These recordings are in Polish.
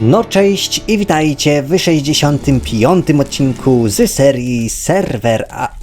No cześć i witajcie w 65. odcinku z serii Serwer A.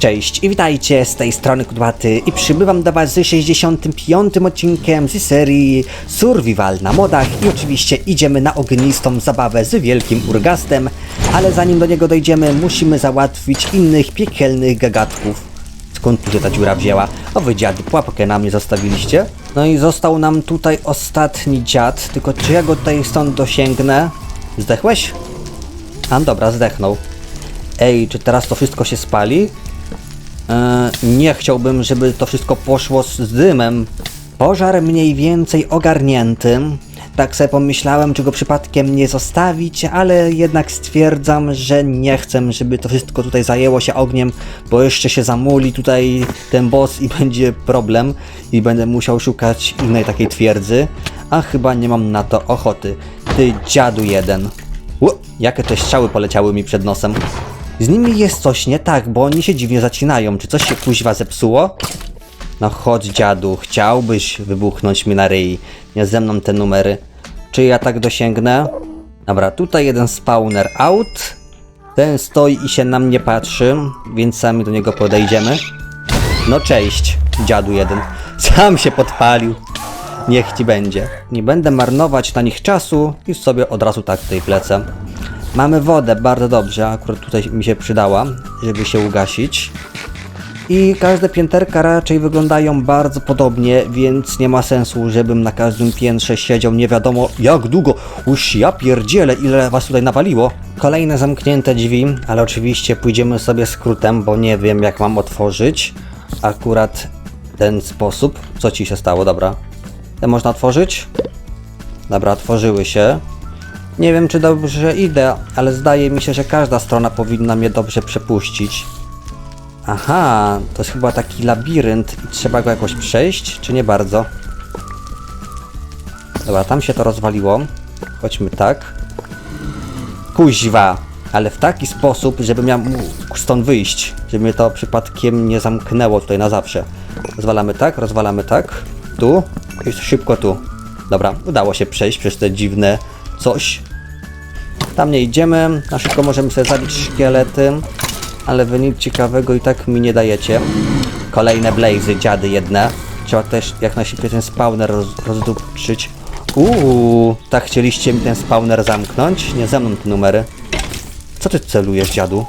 Cześć i witajcie z tej strony Kudłaty i przybywam do Was z 65. odcinkiem z serii Survival na modach i oczywiście idziemy na ognistą zabawę z wielkim urgastem, ale zanim do niego dojdziemy musimy załatwić innych piekielnych gagatków. Skąd tu się ta dziura wzięła? O wy dziady, pułapkę na mnie zostawiliście. No i został nam tutaj ostatni dziad, tylko czy ja go tutaj stąd dosięgnę? Zdechłeś? A dobra, zdechnął. Ej, czy teraz to wszystko się spali? E, nie chciałbym, żeby to wszystko poszło z dymem. Pożar mniej więcej ogarnięty. Tak sobie pomyślałem, czy go przypadkiem nie zostawić, ale jednak stwierdzam, że nie chcę, żeby to wszystko tutaj zajęło się ogniem, bo jeszcze się zamuli tutaj ten boss i będzie problem i będę musiał szukać innej takiej twierdzy, a chyba nie mam na to ochoty. Ty dziadu jeden. Ło, jakie te strzały poleciały mi przed nosem. Z nimi jest coś nie tak, bo oni się dziwnie zacinają. Czy coś się kuźwa zepsuło? No chodź dziadu, chciałbyś wybuchnąć mi na ryj. Nie ze mną te numery. Czy ja tak dosięgnę? Dobra, tutaj jeden spawner out. Ten stoi i się na mnie patrzy, więc sami do niego podejdziemy. No cześć, dziadu jeden. Sam się podpalił. Niech ci będzie. Nie będę marnować na nich czasu i sobie od razu tak tutaj plecę. Mamy wodę, bardzo dobrze, akurat tutaj mi się przydała, żeby się ugasić. I każde pięterka raczej wyglądają bardzo podobnie, więc nie ma sensu, żebym na każdym piętrze siedział nie wiadomo jak długo. Uż ja pierdzielę, ile was tutaj nawaliło. Kolejne zamknięte drzwi, ale oczywiście pójdziemy sobie skrótem, bo nie wiem jak mam otworzyć. Akurat ten sposób. Co ci się stało? Dobra. Te można otworzyć? Dobra, otworzyły się. Nie wiem, czy dobrze idę, ale zdaje mi się, że każda strona powinna mnie dobrze przepuścić. Aha, to jest chyba taki labirynt i trzeba go jakoś przejść, czy nie bardzo? Dobra, tam się to rozwaliło. Chodźmy tak. Kuźwa! Ale w taki sposób, żebym miał stąd wyjść. Żeby mnie to przypadkiem nie zamknęło tutaj na zawsze. Rozwalamy tak, rozwalamy tak. Tu i szybko tu. Dobra, udało się przejść przez te dziwne coś. Tam nie idziemy. Na szybko możemy sobie zabić szkielety. Ale wy nic ciekawego i tak mi nie dajecie. Kolejne blazy, dziady jedne. Trzeba też jak najszybciej ten spawner roz, rozdupczyć. Uuu, tak chcieliście mi ten spawner zamknąć? Nie ze mną te numery. Co ty celujesz, dziadu?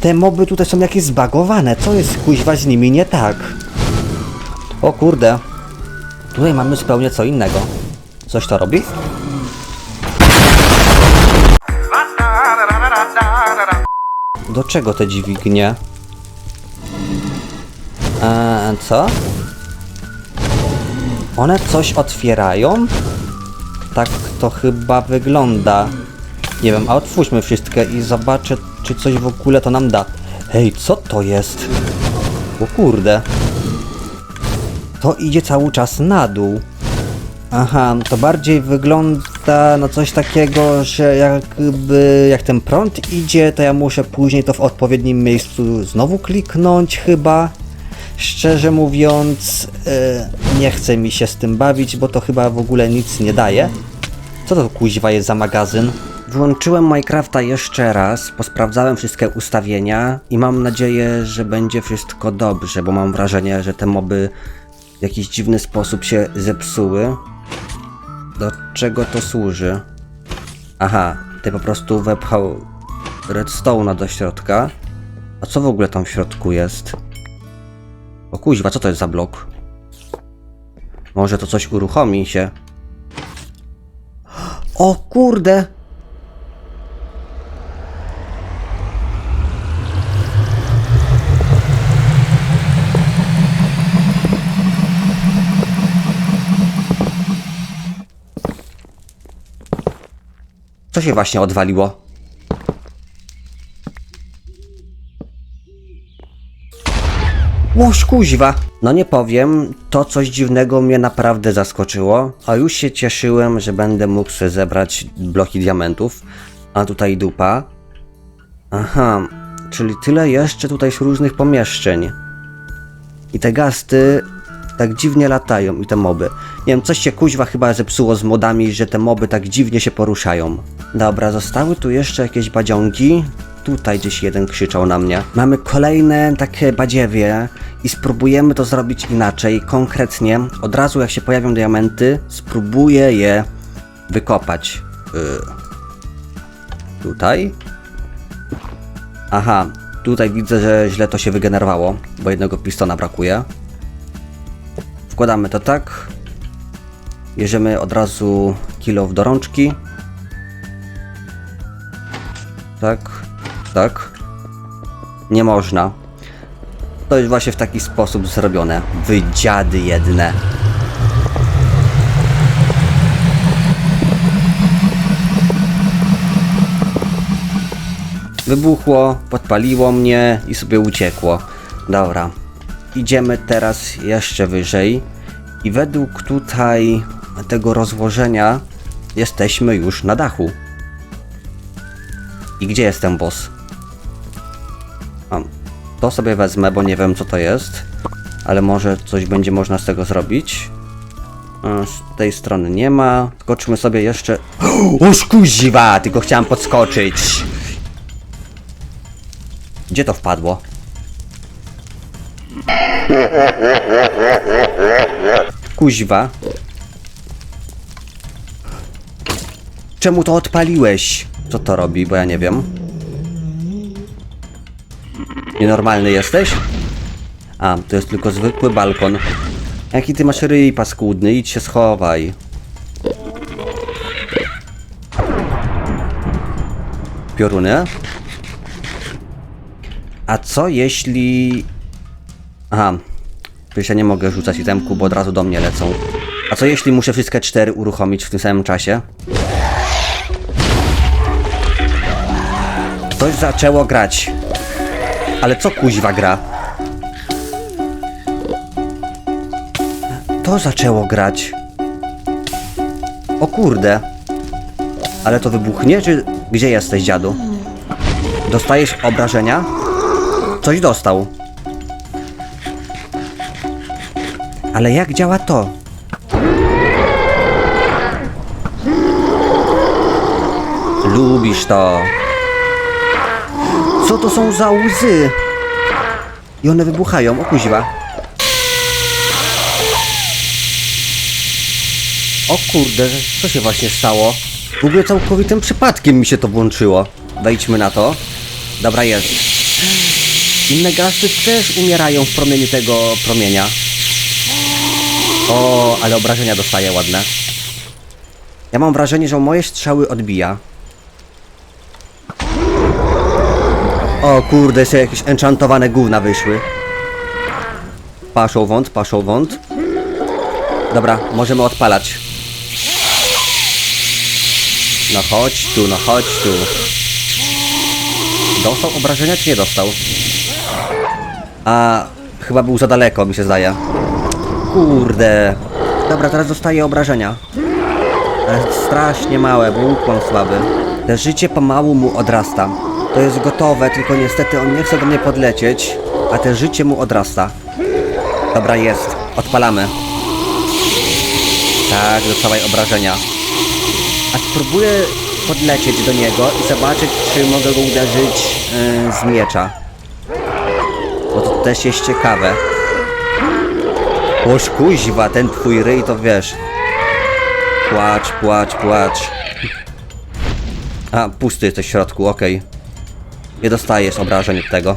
Te moby tutaj są jakieś zbagowane. Co jest kuźwa z nimi nie tak? O kurde. Tutaj mamy zupełnie co innego. Coś to robi? Do czego te dźwignie? Eee, co? One coś otwierają? Tak to chyba wygląda. Nie wiem, a otwórzmy wszystkie i zobaczę, czy coś w ogóle to nam da. Hej, co to jest? O kurde. To idzie cały czas na dół. Aha, to bardziej wygląda na coś takiego, że jakby jak ten prąd idzie, to ja muszę później to w odpowiednim miejscu znowu kliknąć chyba. Szczerze mówiąc, e, nie chce mi się z tym bawić, bo to chyba w ogóle nic nie daje. Co to kuźwa jest za magazyn? Włączyłem Minecrafta jeszcze raz, posprawdzałem wszystkie ustawienia i mam nadzieję, że będzie wszystko dobrze, bo mam wrażenie, że te moby w jakiś dziwny sposób się zepsuły. Czego to służy? Aha, ty po prostu wepchał redstone'a do środka. A co w ogóle tam w środku jest? O kuźwa, co to jest za blok? Może to coś uruchomi się? O kurde! Co się właśnie odwaliło? Łoż kuźwa! No nie powiem, to coś dziwnego mnie naprawdę zaskoczyło, a już się cieszyłem, że będę mógł sobie zebrać bloki diamentów, a tutaj dupa. Aha, czyli tyle jeszcze tutaj różnych pomieszczeń. I te gasty tak dziwnie latają i te moby. Nie wiem, coś się kuźwa chyba zepsuło z modami, że te moby tak dziwnie się poruszają. Dobra, zostały tu jeszcze jakieś badzionki. Tutaj gdzieś jeden krzyczał na mnie. Mamy kolejne takie badziewie i spróbujemy to zrobić inaczej. Konkretnie, od razu jak się pojawią diamenty, spróbuję je wykopać. Yy. Tutaj? Aha, tutaj widzę, że źle to się wygenerowało, bo jednego pistona brakuje. Wkładamy to tak. Bierzemy od razu kilo do rączki. Tak, tak. Nie można. To jest właśnie w taki sposób zrobione. Wydziady jedne. Wybuchło, podpaliło mnie i sobie uciekło. Dobra. Idziemy teraz jeszcze wyżej. I według tutaj tego rozłożenia jesteśmy już na dachu. I gdzie jest ten boss? To sobie wezmę, bo nie wiem co to jest. Ale może coś będzie można z tego zrobić. Z tej strony nie ma. Skoczmy sobie jeszcze. O kuziwa! Tylko chciałem podskoczyć. Gdzie to wpadło? Kuźwa. Czemu to odpaliłeś? Co to robi, bo ja nie wiem. Nienormalny jesteś? A, to jest tylko zwykły balkon. Jaki ty masz ryj paskudny, idź się schowaj. Pioruny? A co jeśli... Aha, przecież ja nie mogę rzucać itemku, bo od razu do mnie lecą. A co jeśli muszę wszystkie cztery uruchomić w tym samym czasie? Coś zaczęło grać. Ale co kuźwa gra? To zaczęło grać. O kurde. Ale to wybuchnie, czy gdzie jesteś, dziadu? Dostajesz obrażenia? Coś dostał. Ale jak działa to? Lubisz to. Co to są za łzy? I one wybuchają, o kuźwa. O kurde, co się właśnie stało? W ogóle całkowitym przypadkiem mi się to włączyło. Wejdźmy na to. Dobra, jest. Inne gasty też umierają w promieniu tego promienia. O, ale obrażenia dostaję ładne. Ja mam wrażenie, że moje strzały odbija. O kurde, jeszcze jakieś enchantowane gówna wyszły. Paszą wąt, paszą wąt. Dobra, możemy odpalać. No chodź tu, no chodź tu. Dostał obrażenia czy nie dostał? A chyba był za daleko, mi się zdaje. Kurde. Dobra, teraz dostaje obrażenia. Ale strasznie małe, bo ukłon słaby. Te życie pomału mu odrasta. To jest gotowe, tylko niestety on nie chce do mnie podlecieć, a te życie mu odrasta. Dobra, jest. Odpalamy. Tak, dostawaj obrażenia. A spróbuję podlecieć do niego i zobaczyć, czy mogę go uderzyć yy, z miecza. Bo to też jest ciekawe. Łoż kuźwa, ten twój ryj to wiesz. Płacz, płacz, płacz. A, pusty jesteś w środku, okej. Nie dostajesz obrażeń od tego.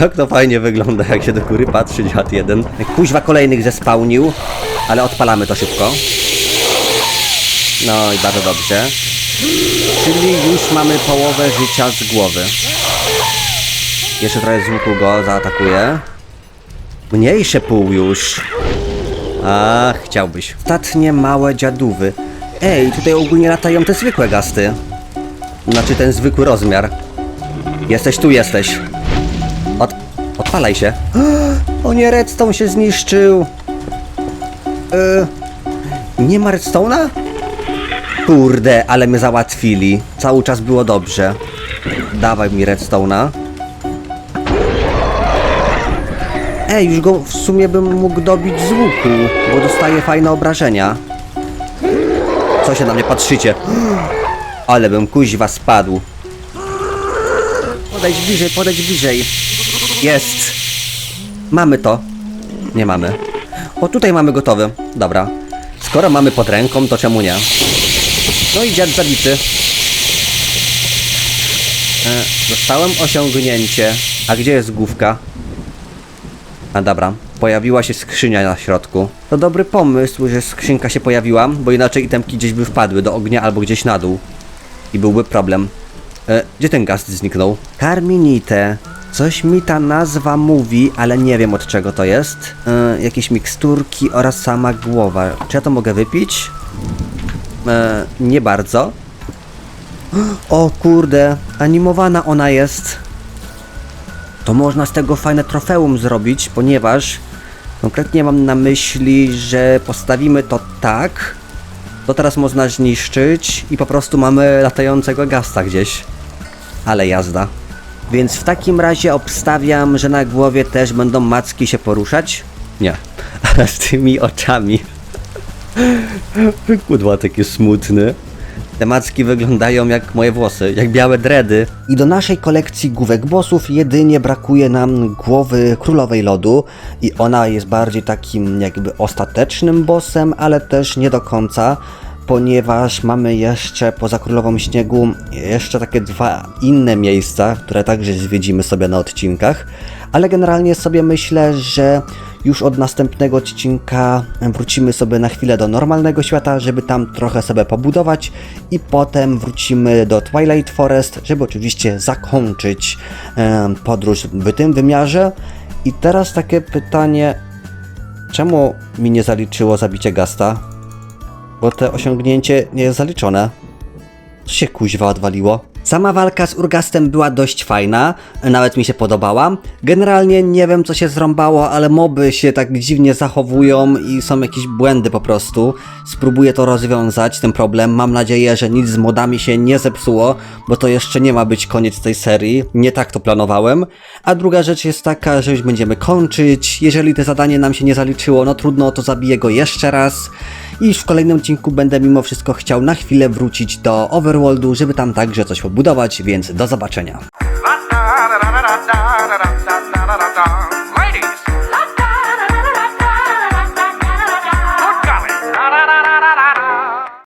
Jak to fajnie wygląda, jak się do góry patrzy dziad jeden. Kuźwa kolejnych zespałnił, ale odpalamy to szybko. No i bardzo dobrze. Czyli już mamy połowę życia z głowy. Jeszcze trochę z go zaatakuję. Mniejsze pół już. A, chciałbyś. Ostatnie małe dziadówy. Ej, tutaj ogólnie latają te zwykłe gasty. Znaczy ten zwykły rozmiar. Jesteś tu, jesteś. Od... Odpalaj się. O nie, redstone się zniszczył. Yy... Nie ma redstone'a? Kurde, ale mnie załatwili. Cały czas było dobrze. Dawaj mi redstone'a. Ej, już go w sumie bym mógł dobić z łuku, bo dostaje fajne obrażenia. Co się na mnie patrzycie? Ale bym kuźwa spadł. Podejdź bliżej, podejdź bliżej. Jest. Mamy to. Nie mamy. O, tutaj mamy gotowy. Dobra. Skoro mamy pod ręką, to czemu nie? No i dziad zabity. E, dostałem osiągnięcie. A gdzie jest główka? A dobra, pojawiła się skrzynia na środku. To dobry pomysł, że skrzynka się pojawiła, bo inaczej itemki gdzieś by wpadły do ognia albo gdzieś na dół. I byłby problem. E, gdzie ten gaz zniknął? Carminite. Coś mi ta nazwa mówi, ale nie wiem od czego to jest. E, jakieś miksturki oraz sama głowa. Czy ja to mogę wypić? E, nie bardzo. O kurde, animowana ona jest. To można z tego fajne trofeum zrobić, ponieważ konkretnie mam na myśli, że postawimy to tak, to teraz można zniszczyć i po prostu mamy latającego gasta gdzieś. Ale jazda. Więc w takim razie obstawiam, że na głowie też będą macki się poruszać? Nie. Ale z tymi oczami. Kudła takie smutne. Te macki wyglądają jak moje włosy, jak białe dredy. I do naszej kolekcji główek bossów jedynie brakuje nam głowy królowej lodu i ona jest bardziej takim jakby ostatecznym bossem, ale też nie do końca, ponieważ mamy jeszcze poza królową śniegu jeszcze takie dwa inne miejsca, które także zwiedzimy sobie na odcinkach, ale generalnie sobie myślę, że już od następnego odcinka wrócimy sobie na chwilę do normalnego świata, żeby tam trochę sobie pobudować i potem wrócimy do Twilight Forest, żeby oczywiście zakończyć podróż w tym wymiarze. I teraz takie pytanie, czemu mi nie zaliczyło zabicie Gasta? Bo to osiągnięcie nie jest zaliczone. Co się kuźwa odwaliło? Sama walka z Urgastem była dość fajna, nawet mi się podobała. Generalnie nie wiem co się zrąbało, ale moby się tak dziwnie zachowują i są jakieś błędy po prostu. Spróbuję to rozwiązać, ten problem. Mam nadzieję, że nic z modami się nie zepsuło, bo to jeszcze nie ma być koniec tej serii. Nie tak to planowałem. A druga rzecz jest taka, że już będziemy kończyć. Jeżeli to zadanie nam się nie zaliczyło, no trudno, to zabiję go jeszcze raz. I w kolejnym odcinku będę mimo wszystko chciał na chwilę wrócić do Overworldu, żeby tam także coś pobudować, więc do zobaczenia.